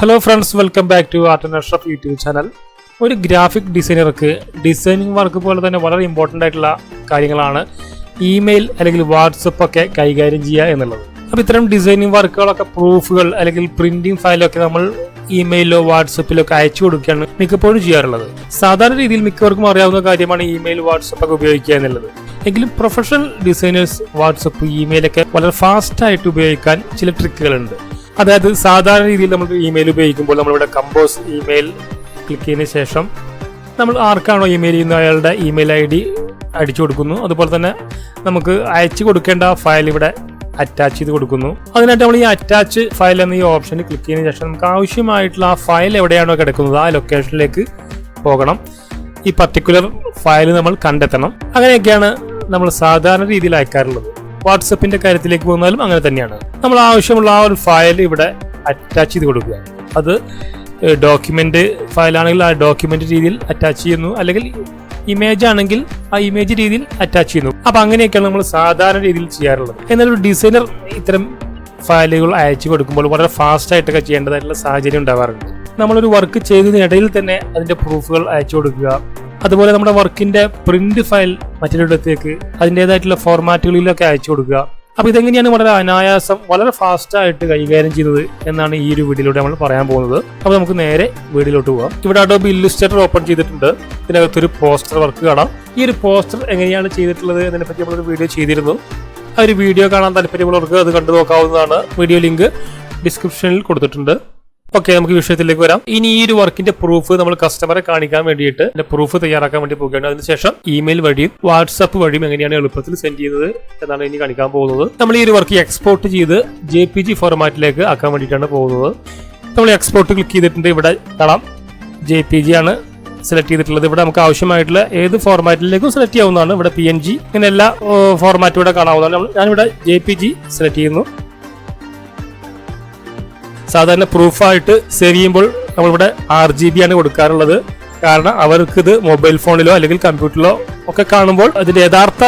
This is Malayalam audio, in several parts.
Hello friends welcome back to art and Ashraf YouTube channel ഒരു ഗ്രാഫിക് ഡിസൈനർക്ക് ഡിസൈനിങ് വർക്ക് പോലെ തന്നെ വളരെ ഇമ്പോർട്ടന്റ് ആയിട്ടുള്ള കാര്യങ്ങളാണ് ഇമെയിൽ അല്ലെങ്കിൽ വാട്സപ്പ് ഒക്കെ കൈകാര്യം ചെയ്യുക എന്നുള്ളത്. അപ്പോൾ ഇത്തരം ഡിസൈനിങ് വർക്കുകളൊക്കെ പ്രൂഫുകൾ അല്ലെങ്കിൽ പ്രിന്റിംഗ് ഫയലൊക്കെ നമ്മൾ ഇമെയിലോ വാട്സപ്പിലോ ഒക്കെ അയച്ചു കൊടുക്കുകയാണ് മിക്കപ്പോഴും ചെയ്യാറുള്ളത്. സാധാരണ രീതിയിൽ മിക്കവർക്കും അറിയാവുന്ന കാര്യമാണ് ഇമെയിൽ വാട്സപ്പ് ഒക്കെ ഉപയോഗിക്കുക എന്നുള്ളത്. എങ്കിലും പ്രൊഫഷണൽ ഡിസൈനേഴ്സ് വാട്സപ്പ് ഇമെയിലൊക്കെ വളരെ ഫാസ്റ്റായിട്ട് ഉപയോഗിക്കാൻ ചില ട്രിക്കുകളുണ്ട് അതായത് സാധാരണ രീതിയിൽ നമ്മൾ ഇമെയിൽ ഉപയോഗിക്കുമ്പോൾ നമ്മളിവിടെ കമ്പോസ് ഇമെയിൽ ക്ലിക്ക് ചെയ്തതിന് ശേഷം നമ്മൾ ആർക്കാണോ ഇമെയിൽ ചെയ്യുന്നത്? അയാളുടെ ഇമെയിൽ ഐ ഡി അടിച്ചു കൊടുക്കുന്നു. അതുപോലെ തന്നെ നമുക്ക് അയച്ചു കൊടുക്കേണ്ട ഫയൽ ഇവിടെ അറ്റാച്ച് ചെയ്ത് കൊടുക്കുന്നു. അതിനായിട്ട് നമ്മൾ ഈ അറ്റാച്ച് ഫയൽ എന്ന ഈ ഓപ്ഷൻ ക്ലിക്ക് ചെയ്തതിന് ശേഷം നമുക്ക് ആവശ്യമായിട്ടുള്ള ആ ഫയൽ എവിടെയാണോ കിടക്കുന്നത്? ആ ലൊക്കേഷനിലേക്ക് പോകണം. ഈ പർട്ടിക്കുലർ ഫയൽ നമ്മൾ കണ്ടെത്തണം. അങ്ങനെയൊക്കെയാണ് നമ്മൾ സാധാരണ രീതിയിൽ അയക്കാറുള്ളത്. വാട്സപ്പിന്റെ കാര്യത്തിലേക്ക് പോകുന്നാലും അങ്ങനെ തന്നെയാണ്. നമ്മൾ ആവശ്യമുള്ള ആ ഒരു ഫയൽ ഇവിടെ അറ്റാച്ച് ചെയ്ത് കൊടുക്കുക. അത് ഡോക്യുമെന്റ് ഫയലാണെങ്കിൽ ആ ഡോക്യുമെന്റ് രീതിയിൽ അറ്റാച്ച് ചെയ്യുന്നു. അല്ലെങ്കിൽ ഇമേജ് ആണെങ്കിൽ ആ ഇമേജ് രീതിയിൽ അറ്റാച്ച് ചെയ്യുന്നു. അപ്പൊ അങ്ങനെയൊക്കെയാണ് നമ്മൾ സാധാരണ രീതിയിൽ ചെയ്യാറുള്ളത്. എന്നാൽ ഒരു ഡിസൈനർ ഇത്തരം ഫയലുകൾ അയച്ചു കൊടുക്കുമ്പോൾ വളരെ ഫാസ്റ്റ് ആയിട്ടൊക്കെ ചെയ്യേണ്ടതായിട്ടുള്ള സാഹചര്യം ഉണ്ടാവാറുണ്ട്. നമ്മളൊരു വർക്ക് ചെയ്തതിനിടയിൽ തന്നെ അതിന്റെ പ്രൂഫുകൾ അയച്ചു കൊടുക്കുക. അതുപോലെ നമ്മുടെ വർക്കിന്റെ പ്രിന്റ് ഫയൽ മറ്റൊരിടത്തേക്ക് അതിന്റെതായിട്ടുള്ള ഫോർമാറ്റുകളിലൊക്കെ അയച്ചു കൊടുക്കുക. അപ്പൊ ഇതെങ്ങനെയാണ് വളരെ അനായാസം വളരെ ഫാസ്റ്റ് ആയിട്ട് കൈകാര്യം ചെയ്തത് എന്നാണ് ഈ ഒരു വീഡിയോയിലൂടെ നമ്മൾ പറയാൻ പോകുന്നത്. അപ്പൊ നമുക്ക് നേരെ വീഡിയോയിലോട്ട് പോകാം ഇവിടെ അഡോബ് ഇല്ലുസ്ട്രേറ്റർ ഓപ്പൺ ചെയ്തിട്ടുണ്ട്. ഇതിനകത്തൊരു പോസ്റ്റർ വർക്ക് കാണാം. ഈ ഒരു പോസ്റ്റർ എങ്ങനെയാണ് ചെയ്തിട്ടുള്ളത് എന്നതിനെപ്പറ്റി നമ്മളൊരു വീഡിയോ ചെയ്തിരുന്നു. ആ ഒരു വീഡിയോ കാണാൻ താല്പര്യമുള്ളവർക്ക് അത് കണ്ടു നോക്കാവുന്നതാണ്. വീഡിയോ ലിങ്ക് ഡിസ്ക്രിപ്ഷനിൽ കൊടുത്തിട്ടുണ്ട്. ഓക്കെ നമുക്ക് വിഷയത്തിലേക്ക് വരാം. ഇനി ഈ ഒരു വർക്കിന്റെ പ്രൂഫ് നമ്മൾ കസ്റ്റമറെ കാണിക്കാൻ വേണ്ടിയിട്ട് അതിന്റെ പ്രൂഫ് തയ്യാറാക്കാൻ വേണ്ടി പോകുകയാണ് അതിനുശേഷം ഇമെയിൽ വഴിയും വാട്സപ്പ് വഴിയും എങ്ങനെയാണ് എളുപ്പത്തിൽ സെൻഡ് ചെയ്യുന്നത് എന്നാണ് ഇനി കാണിക്കാൻ പോകുന്നത്. നമ്മൾ ഈ ഒരു വർക്ക് എക്സ്പോർട്ട് ചെയ്ത് ജെ പി ജി ഫോർമാറ്റിലേക്ക് ആക്കാൻ വേണ്ടിയിട്ടാണ് പോകുന്നത്. നമ്മൾ എക്സ്പോർട്ട് ക്ലിക്ക് ചെയ്തിട്ടുണ്ട്. ഇവിടെ കാണാം. ജെ പി ജി ആണ് സെലക്ട് ചെയ്തിട്ടുള്ളത്. ഇവിടെ നമുക്ക് ആവശ്യമായിട്ടുള്ള ഏത് ഫോർമാറ്റിലേക്കും സെലക്ട് ചെയ്യാവുന്നതാണ്. ഇവിടെ പി എൻ ജി ഇങ്ങനെ എല്ലാ ഫോർമാറ്റും ഇവിടെ കാണാവുന്നതാണ്. ഞാനിവിടെ ജെ പി ജി സെലക്ട് ചെയ്യുന്നു. സാധാരണ പ്രൂഫായിട്ട് സേവ് ചെയ്യുമ്പോൾ നമ്മളിവിടെ ആർ ജി ബി ആണ് കൊടുക്കാറുള്ളത്. കാരണം അവർക്കിത് മൊബൈൽ ഫോണിലോ അല്ലെങ്കിൽ കമ്പ്യൂട്ടറിലോ ഒക്കെ കാണുമ്പോൾ അതിന്റെ യഥാർത്ഥ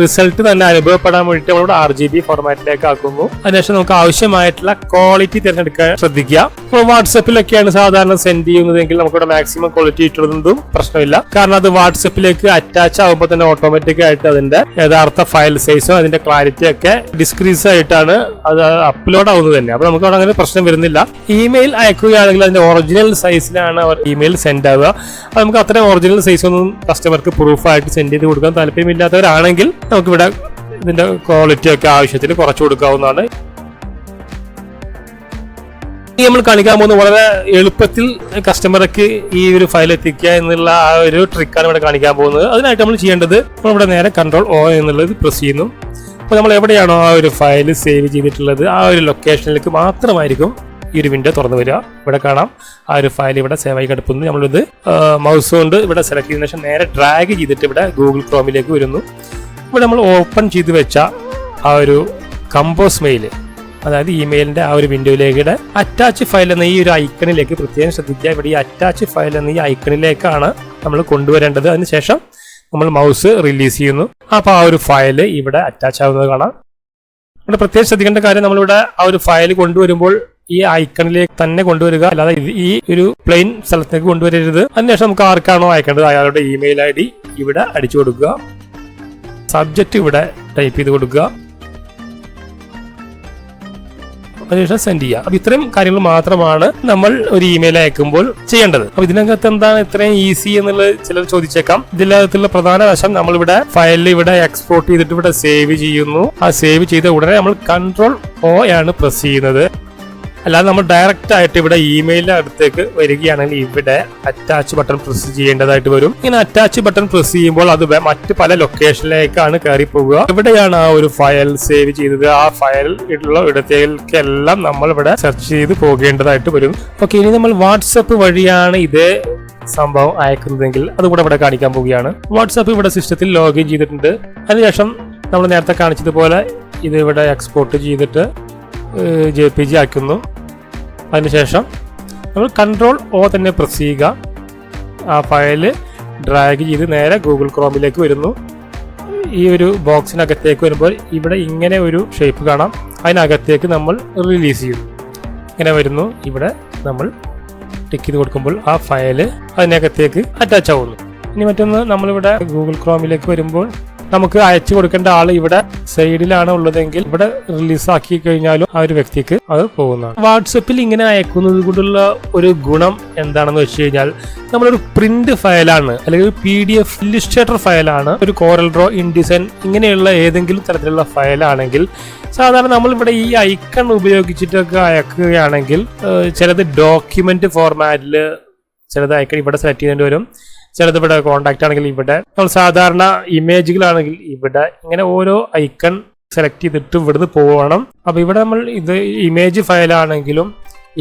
റിസൾട്ട് തന്നെ അനുഭവപ്പെടാൻ വേണ്ടിയിട്ട് നമ്മളിവിടെ ആർ ജി ബി ഫോർമാറ്റിലേക്ക് ആക്കുന്നു. അതിനുശേഷം നമുക്ക് ആവശ്യമായിട്ടുള്ള ക്വാളിറ്റി തിരഞ്ഞെടുക്കാൻ ശ്രദ്ധിക്കുക. ഇപ്പോൾ വാട്സപ്പിലൊക്കെയാണ് സാധാരണ സെൻഡ് ചെയ്യുന്നതെങ്കിൽ നമുക്ക് നമുക്കിവിടെ മാക്സിമം ക്വാളിറ്റി ഇട്ടുന്നതും പ്രശ്നമില്ല. കാരണം അത് വാട്സപ്പിലേക്ക് അറ്റാച്ച് ആകുമ്പോൾ തന്നെ ഓട്ടോമാറ്റിക് ആയിട്ട് അതിന്റെ യഥാർത്ഥ ഫയൽ സൈസും അതിന്റെ ക്ലാരിറ്റി ഒക്കെ ഡിസ്ക്രീസ് ആയിട്ടാണ് അത് അപ്ലോഡ് ആവുന്നത് തന്നെ. അപ്പൊ നമുക്ക് അവിടെ അങ്ങനെ പ്രശ്നം വരുന്നില്ല. ഇമെയിൽ അയക്കുകയാണെങ്കിൽ അതിന്റെ ഒറിജിനൽ സൈസിലാണ് അവർ ഇമെയിൽ സെൻഡ് ആവുക. അത് നമുക്ക് അത്രയും ഒറിജിനൽ സൈസ് ഒന്നും കസ്റ്റമർക്ക് പ്രൂഫായിട്ട് സെൻഡ് ചെയ്ത് കൊടുക്കാൻ താല്പര്യമില്ലാത്തവരാണെങ്കിൽ നമുക്കിവിടെ ഇതിന്റെ ക്വാളിറ്റി ഒക്കെ ആവശ്യത്തിന് കുറച്ച് കൊടുക്കാവുന്നതാണ്. ഇനി നമ്മൾ കാണിക്കാൻ പോകുന്നത് വളരെ എളുപ്പത്തിൽ കസ്റ്റമർക്ക് ഈ ഒരു ഫയൽ എത്തിക്കുക എന്നുള്ള ആ ഒരു ട്രിക്കാണ് ഇവിടെ കാണിക്കാൻ പോകുന്നത്. അതിനായിട്ട് നമ്മൾ ചെയ്യേണ്ടത് നമ്മളിവിടെ നേരെ കൺട്രോൾ ഓ എന്നുള്ളത് പ്രസ് ചെയ്യുന്നു. അപ്പോൾ നമ്മൾ എവിടെയാണോ ആ ഒരു ഫയൽ സേവ് ചെയ്തിട്ടുള്ളത് ആ ഒരു ലൊക്കേഷനിലേക്ക് മാത്രമായിരിക്കും ഈ ഒരു വിൻഡോ തുറന്നു വരിക. ഇവിടെ കാണാം ആ ഒരു ഫയൽ ഇവിടെ സേവ് ആയി കിടക്കുന്നു. നമ്മളിത് മൗസ് കൊണ്ട് ഇവിടെ സെലക്ട് ചെയ്തതിനു ശേഷം നേരെ ഡ്രാഗ് ചെയ്തിട്ട് ഇവിടെ ഗൂഗിൾ ക്രോമിലേക്ക് വരുന്നു. ഇവിടെ നമ്മൾ ഓപ്പൺ ചെയ്ത് വെച്ച ആ ഒരു കമ്പോസ് മെയിൽ അതായത് ഇമെയിലിന്റെ ആ ഒരു വിൻഡോയിലേക്ക് അറ്റാച്ച് ഫയൽ എന്ന ഈ ഒരു ഐക്കണിലേക്ക് പ്രത്യേകം ശ്രദ്ധിക്കുക. ഇവിടെ ഈ അറ്റാച്ച് ഫയൽ എന്ന ഈ ഐക്കണിലേക്കാണ് നമ്മൾ കൊണ്ടുവരേണ്ടത്. അതിനുശേഷം നമ്മൾ മൗസ് റിലീസ് ചെയ്യുന്നു. അപ്പോൾ ആ ഒരു ഫയൽ ഇവിടെ അറ്റാച്ച് ആവുന്നത് കാണാം. ഇവിടെ പ്രത്യേകം ശ്രദ്ധിക്കേണ്ട കാര്യം നമ്മളിവിടെ ആ ഒരു ഫയൽ കൊണ്ടുവരുമ്പോൾ ഈ ഐക്കണിലേക്ക് തന്നെ കൊണ്ടുവരിക. അല്ലാതെ ഈ ഒരു പ്ലെയിൻ സ്ഥലത്തേക്ക് കൊണ്ടുവരരുത്. അതിനുശേഷം നമുക്ക് ആർക്കാണോ അയക്കേണ്ടത്? അയാളുടെ ഇമെയിൽ ഐ ഇവിടെ അടിച്ചു കൊടുക്കുക. സബ്ജക്റ്റ് ഇവിടെ ടൈപ്പ് ചെയ്ത് കൊടുക്കുക. അതിനുശേഷം സെൻഡ് ചെയ്യുക. അപ്പൊ ഇത്രയും കാര്യങ്ങൾ മാത്രമാണ് നമ്മൾ ഒരു ഇമെയിൽ അയക്കുമ്പോൾ ചെയ്യേണ്ടത്. അപ്പൊ ഇതിനകത്ത് എന്താണ് ഇത്രയും ഈസി എന്നുള്ളത് ചിലർ ചോദിച്ചേക്കാം. ഇതിനകത്തുള്ള പ്രധാന വശം നമ്മളിവിടെ ഫയലിൽ ഇവിടെ എക്സ്പോർട്ട് ചെയ്തിട്ട് ഇവിടെ സേവ് ചെയ്യുന്നു. ആ സേവ് ചെയ്ത ഉടനെ നമ്മൾ കൺട്രോൾ ഓ ആണ് പ്രസ് ചെയ്യുന്നത്. അല്ലാതെ നമ്മൾ ഡയറക്റ്റ് ആയിട്ട് ഇവിടെ ഇമെയിലിന്റെ അടുത്തേക്ക് വരികയാണെങ്കിൽ ഇവിടെ അറ്റാച്ച് ബട്ടൺ പ്രസ് ചെയ്യേണ്ടതായിട്ട് വരും. ഇങ്ങനെ അറ്റാച്ച് ബട്ടൺ പ്രസ് ചെയ്യുമ്പോൾ അത് മറ്റ് പല ലൊക്കേഷനിലേക്കാണ് കയറി പോകുക എവിടെയാണ് ആ ഒരു ഫയൽ സേവ് ചെയ്തത്? ആ ഫയൽ ഉള്ള ഇടത്തേക്കെല്ലാം നമ്മൾ ഇവിടെ സെർച്ച് ചെയ്ത് പോകേണ്ടതായിട്ട് വരും. ഓക്കെ ഇനി നമ്മൾ വാട്സപ്പ് വഴിയാണ് ഇതേ സംഭവം അയക്കുന്നതെങ്കിൽ അതുകൂടെ ഇവിടെ കാണിക്കാൻ പോവുകയാണ്. വാട്സപ്പ് ഇവിടെ സിസ്റ്റത്തിൽ ലോഗിൻ ചെയ്തിട്ടുണ്ട്. അതിനുശേഷം നമ്മൾ നേരത്തെ കാണിച്ചതുപോലെ ഇത് ഇവിടെ എക്സ്പോർട്ട് ചെയ്തിട്ട് ജെ പി ജി ആക്കുന്നു അതിനുശേഷം നമ്മൾ കൺട്രോൾ ഓ തന്നെ പ്രസ് ചെയ്യുക. ആ ഫയൽ ഡ്രാഗ് ചെയ്ത് നേരെ ഗൂഗിൾ ക്രോമിലേക്ക് വരുന്നു. ഈ ഒരു ബോക്സിനകത്തേക്ക് വരുമ്പോൾ ഇവിടെ ഇങ്ങനെ ഒരു ഷേപ്പ് കാണാം. അതിനകത്തേക്ക് നമ്മൾ റിലീസ് ചെയ്യും. ഇങ്ങനെ വരുന്നു. ഇവിടെ നമ്മൾ ടിക്ക് ചെയ്ത് കൊടുക്കുമ്പോൾ ആ ഫയൽ അതിനകത്തേക്ക് അറ്റാച്ച് ആവുന്നു. ഇനി മറ്റൊന്ന് നമ്മളിവിടെ ഗൂഗിൾ ക്രോമിലേക്ക് വരുമ്പോൾ നമുക്ക് അയച്ചു കൊടുക്കേണ്ട ആൾ ഇവിടെ സൈഡിലാണ് ഉള്ളതെങ്കിൽ ഇവിടെ റിലീസ് ആക്കി കഴിഞ്ഞാലും ആ ഒരു വ്യക്തിക്ക് അത് പോകുന്നതാണ്. വാട്സപ്പിൽ ഇങ്ങനെ അയക്കുന്നത് കൊണ്ടുള്ള ഒരു ഗുണം എന്താണെന്ന് വെച്ച് കഴിഞ്ഞാൽ നമ്മളൊരു പ്രിന്റ് ഫയലാണ് അല്ലെങ്കിൽ ഒരു പി ഡി എഫ് ഇല്ലിസ്ട്രേറ്റർ ഫയലാണ് ഒരു കോറൽ ഡ്രോ ഇൻഡിസൈൻ ഇങ്ങനെയുള്ള ഏതെങ്കിലും തരത്തിലുള്ള ഫയലാണെങ്കിൽ സാധാരണ നമ്മൾ ഇവിടെ ഈ ഐക്കൺ ഉപയോഗിച്ചിട്ടൊക്കെ അയക്കുകയാണെങ്കിൽ ചിലത് ഡോക്യുമെന്റ് ഫോർമാറ്റിൽ ചിലത് ഐക്കൺ ഇവിടെ സെലക്ട് ചെയ്യേണ്ടി വരും. ചിലത് ഇവിടെ കോണ്ടാക്ട് ആണെങ്കിൽ ഇവിടെ. നമ്മൾ സാധാരണ ഇമേജുകളാണെങ്കിൽ ഇവിടെ ഇങ്ങനെ ഓരോ ഐക്കൺ സെലക്ട് ചെയ്തിട്ട് ഇവിടുന്ന് പോകണം അപ്പൊ ഇവിടെ നമ്മൾ ഇത് ഇമേജ് ഫയലാണെങ്കിലും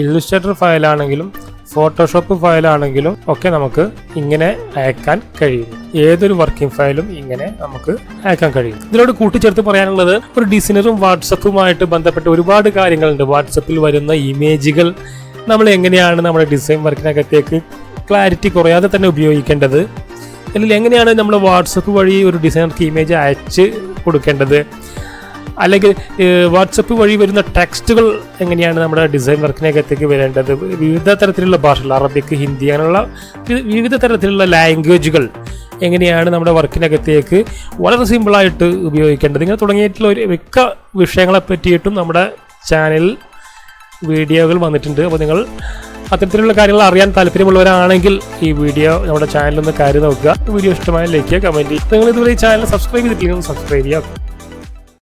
ഇല്ലുസ്ട്രേറ്റർ ഫയലാണെങ്കിലും ഫോട്ടോഷോപ്പ് ഫയലാണെങ്കിലും ഒക്കെ നമുക്ക് ഇങ്ങനെ അയക്കാൻ കഴിയും. ഏതൊരു വർക്കിംഗ് ഫയലും ഇങ്ങനെ നമുക്ക് അയക്കാൻ കഴിയും. ഇതിനോട് കൂട്ടിച്ചേർത്ത് പറയാനുള്ളത് ഒരു ഡിസൈനറും വാട്സപ്പുമായിട്ട് ബന്ധപ്പെട്ട് ഒരുപാട് കാര്യങ്ങളുണ്ട്. വാട്സപ്പിൽ വരുന്ന ഇമേജുകൾ നമ്മൾ എങ്ങനെയാണ് നമ്മുടെ ഡിസൈൻ വർക്കിനകത്തേക്ക് ക്ലാരിറ്റി കുറയാതെ തന്നെ ഉപയോഗിക്കേണ്ടത്. അല്ലെങ്കിൽ എങ്ങനെയാണ് നമ്മൾ വാട്സപ്പ് വഴി ഒരു ഡിസൈനർക്ക് ഇമേജ് അയച്ച് കൊടുക്കേണ്ടത്? അല്ലെങ്കിൽ വാട്സപ്പ് വഴി വരുന്ന ടെക്സ്റ്റുകൾ എങ്ങനെയാണ് നമ്മുടെ ഡിസൈൻ വർക്കിനകത്തേക്ക് വരേണ്ടത്? വിവിധ തരത്തിലുള്ള ഭാഷകൾ അറബിക്ക് ഹിന്ദി അങ്ങനെയുള്ള വിവിധ തരത്തിലുള്ള ലാംഗ്വേജുകൾ എങ്ങനെയാണ് നമ്മുടെ വർക്കിനകത്തേക്ക് വളരെ സിമ്പിളായിട്ട് ഉപയോഗിക്കേണ്ടത്? ഇങ്ങനെ തുടങ്ങിയിട്ടുള്ള ഒരു മിക്ക വിഷയങ്ങളെ പറ്റിയിട്ടും നമ്മുടെ ചാനലിൽ വീഡിയോകൾ വന്നിട്ടുണ്ട്. അപ്പോൾ നിങ്ങൾ അത്തരത്തിലുള്ള കാര്യങ്ങൾ അറിയാൻ താല്പര്യമുള്ളവരാണെങ്കിൽ ഈ വീഡിയോ നമ്മുടെ ചാനലിൽ ഒന്ന് കയറി നോക്കുക. വീഡിയോ ഇഷ്ടമായ ലൈക്ക് ചെയ്യുക കമന്റ് നിങ്ങൾ ഇതുവരെ ഈ ചാനൽ സബ്സ്ക്രൈബ് ചെയ്തിട്ടില്ലെങ്കിൽ സബ്സ്ക്രൈബ് ചെയ്യുക.